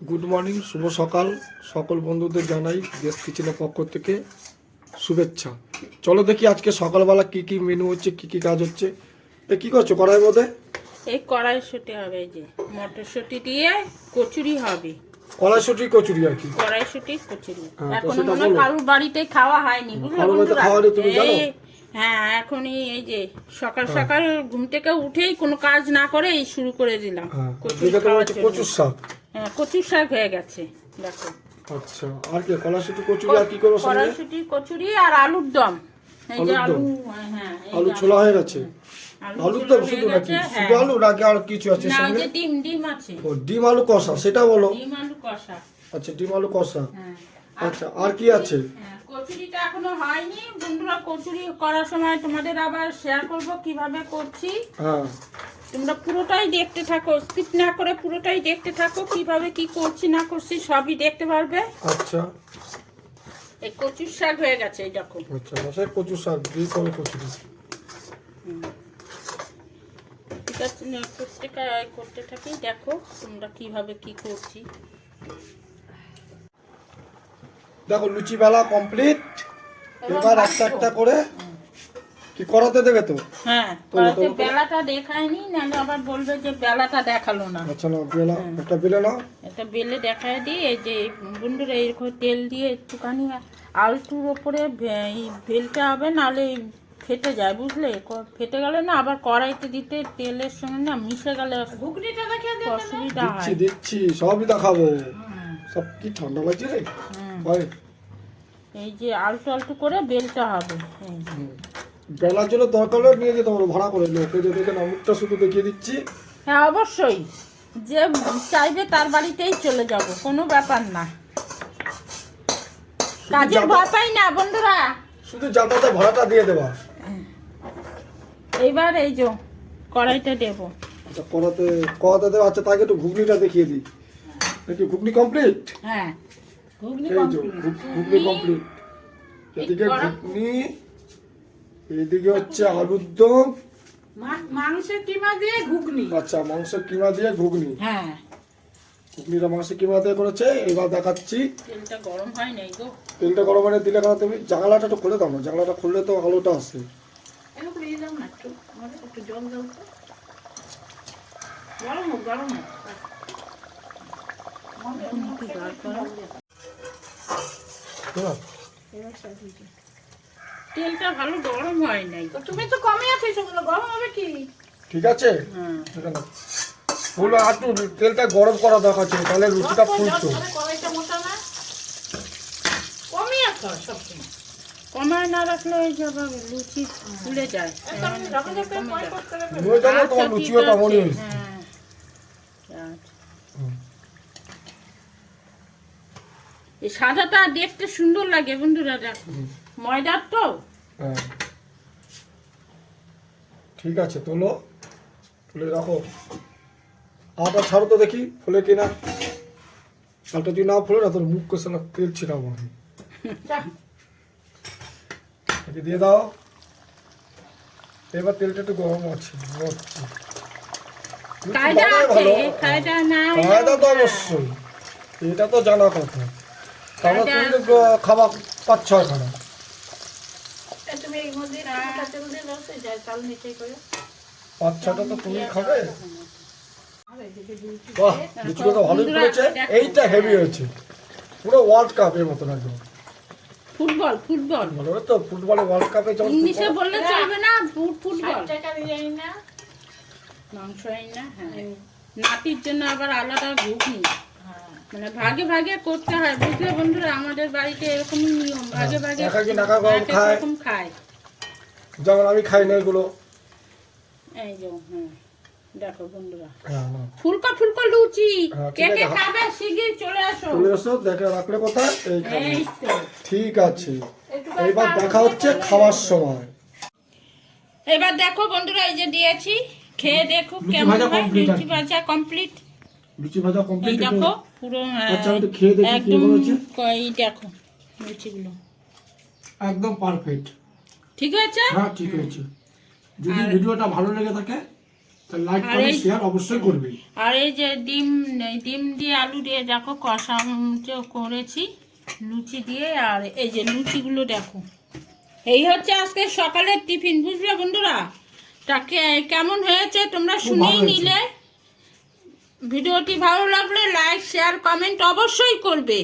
Good morning শুভ সকাল। সকল বন্ধুদের জানাই গেস্ট কিচেনের পক্ষ থেকে শুভেচ্ছা। চলো দেখি আজকে সকালবেলা কি কি মেনু হচ্ছে কি কি কাজ হচ্ছে। এ কি করছ কড়াই মধ্যে? এই কড়াইশুটি হবে এই যে মটরশুটি দিয়ে কচুরি হবে। কড়াইশুটি কচুরি আর কি? কড়াইশুটি কচুরি। হ্যাঁ, এখনও মনে হয় কারুর বাড়িতে খাওয়া হয়নি বুঝলে বন্ধুরা? তুমি জানো? হ্যাঁ এখনই এই যে সকাল সকাল ঘুম থেকে উঠেই কোনো কাজ না করে এই শুরু করে দিলাম হ্যাঁ কচুরি। কচুর শাক। হ্যাঁ কচুর শাক হয়ে গেছে দেখো। আচ্ছা আর কি কড়াইশুটি কচুরি আর কি করব কড়াইশুটি কচুরি আর আলুর দম। এই যে আলু হ্যাঁ আলু ছোলা হয়ে গেছে? আলু হয়ে শুধু নাকি? শুধু হ্যাঁ। আলু নাকি আর কিছু আছে না সঙ্গে? যে ডিম ডিম আছে। ও ডিম আলু কষা সেটা বলো। ডিম আলু কষা। আচ্ছা ডিম আলু কষা। হ্যাঁ। আচ্ছা আর কি আছে? হ্যাঁ, কচুরিটা এখনও হয়নি। বন্ধুরা কচুরি করার সময় তোমাদের আবার শেয়ার করব কীভাবে করছি। হ্যাঁ। তোমরা পুরোটাই দেখতে থাকো স্কিপ না করে পুরোটাই দেখতে থাকো কীভাবে কি করছি না করছি সবই দেখতে পারবে? আচ্ছা। এই কচুর শাক হয়ে গেছে এই দেখো। আচ্ছা বাসায় কচু শাক দিয়ে করে কচুরি ঠিক আছে কা- করতে থাকি দেখো তোমরা কীভাবে কি করছি। দেখো লুচি বেলা কমপ্লিট এবার একটা একটা করে কি করাতে দেবে তো? হ্যাঁ তো- তো- বেলাটা দেখায়নি নাহলে আবার বলবে যে বেলাটা দেখাল না। আচ্ছা না বেলা একটা বেলে নাও। এটা বেলে দেখায় দিই এই যে বন্ধুরা এরকম তেল দিয়ে একটুখানি আলটুর ওপরে বেলতে হবে নাহলে ফেটে যায় বুঝলে? ফেটে গেলে না আবার কড়াইতে দিতে তেলের সঙ্গে না মিশে গেলে অসুবিধা হয়। দিচ্ছি সবই দেখাবো। হুম, সব কি ঠান্ডা লাগছে রে? হুম। হয়। এই যে আলটু আলটু করে বেলতে হবে। হুম। বেলার জন্য দরকার হলে নিয়ে যেতে পারো ভাড়া করে লোকে যে দেখেন মুখটা শুধু দেখিয়ে দিচ্ছি। হ্যাঁ অবশ্যই। যে চাইবে তার বাড়িতেই চলে যাব কোনো ব্যাপার না। কাজের ভয় পাই না বন্ধুরা। শুধু যাতায়াতের ভাড়াটা দিয়ে দেবা। এইবার এই যে কড়াইটা দেবো। আচ্ছা করাতে করাতে দেবে আচ্ছা তাকে একটু ঘুগনিটা দেখিয়ে দিই। নাকি ঘুগনি কমপ্লিট হ্যাঁ ঘুগনি। ঘুগ- ঘুগনি কমপ্লিট এদিকে ঘুগনি এইদিকে হচ্ছে আলুর দম। মাংসের কিমা দিয়ে ঘুগনি। আচ্ছা মাংসের কিমা দিয়ে ঘুগনি। হ্যাঁ। ঘুগনিটা মাংসের কিমা দিয়ে করেছে এবার দেখাচ্ছি। তেলটা গরম হয় নাই গো। তেলটা গরম দিলে তুমি? জানলাটা একটু খুলে দাও না জানলাটা খুললে তো আলোটা আসে। তো। গরম হোক গরম হোক এখন একটু দাঁড় করো। তেলটা ভালো গরম হয় নাই। তুমি তো কমে আছো সেগুলো গরম হবে কি? ঠিক আছে? হ্যাঁ। এখানে। ফুল আর একটু তেলটা গরম করা দরকার ছিল তাহলে রুটিটা ফুলতো। কড়াইটা মোটা না কমিয়ে খাও সবসময়। কমায় না রাখলে ওই যে লুচি ফুলে যায়। তোমার লুচিও তেমনই হ্যাঁ। আচ্ছা। এই সাদাটা দেখতে সুন্দর লাগে বন্ধুরা দেখো। ময়দার তো হ্যাঁ। ঠিক আছে তোলো। তুলে রাখো। আটা ছাড়ো তো দেখি ফুলে কিনা। আটা যদি না ফুলে না তোর মুখ কষে না তেল ছিটাবো আমি। দিয়ে দাও। এবার তেলটা একটু গরম আছে কায়দা তো অবশ্যই। এটা তো জানা কথা। তাহলে তুমি তো খাওয়া পাঁচ ছটা তো তুমি খাবে। বাহ লিচুটা তো ভালোই করেছে। এইটা হেভি হয়েছে। পুরো ওয়ার্ল্ড কাপ এর মতন একদম। Football football. তো ফুটবলে ওয়ার্ল্ড কাপে যেমন ইংলিশে ফুটবল- বললে চলবে না ফুট- ফুটবল। মাংস আই না হ্যাঁ। নাতির জন্য আবার আলাদা ঘুগনি। মানে ভাগে ভাগে করতে হয়। বুঝলে বন্ধুরা আমাদের বাড়িতে এরকমই নিয়ম। ভাগে ভাগে এক একজন এক এক রকম এক এক খায়। যেমন আমি খাই না এগুলো। এই যে হ্যাঁ দেখো বন্ধুরা। হ্যাঁ ফুলকা ফুলকা লুচি। হ্যাঁ, কে কে খাবে? শিগগির চলে আসো। চলে এসো দেখে রাখলে কোথায়? এই ঠিক আছে। এইবার দেখা হচ্ছে খাওয়ার সময়। এবার দেখো বন্ধুরা এই যে দিয়েছি। খেয়ে দেখো কেমন হয়। লুচি ভাজা কমপ্লিট লুচি ভাজা কমপ্লিট দেখো পুরো আচ্ছা, আমি খেয়ে দেখি কি একদম হয়েছে। কই দেখো লুচিগুলো। একদম পারফেক্ট ঠিক আছে? হ্যাঁ ঠিক হয়েছে যদি ভিডিওটা ভালো লেগে থাকে লাইক আর এই- শেয়ার অবশ্যই করবে। আর এই যে ডিম ডিম দিয়ে আলু দিয়ে দেখো কষা করেছি লুচি দিয়ে আর এই যে লুচিগুলো দেখো। এই হচ্ছে আজকে সকালের টিফিন বুঝলে বন্ধুরা? তাকে কেমন হয়েছে তোমরা শুনেই নিলে। ভিডিওটি ভালো লাগলে লাইক শেয়ার কমেন্ট অবশ্যই করবে।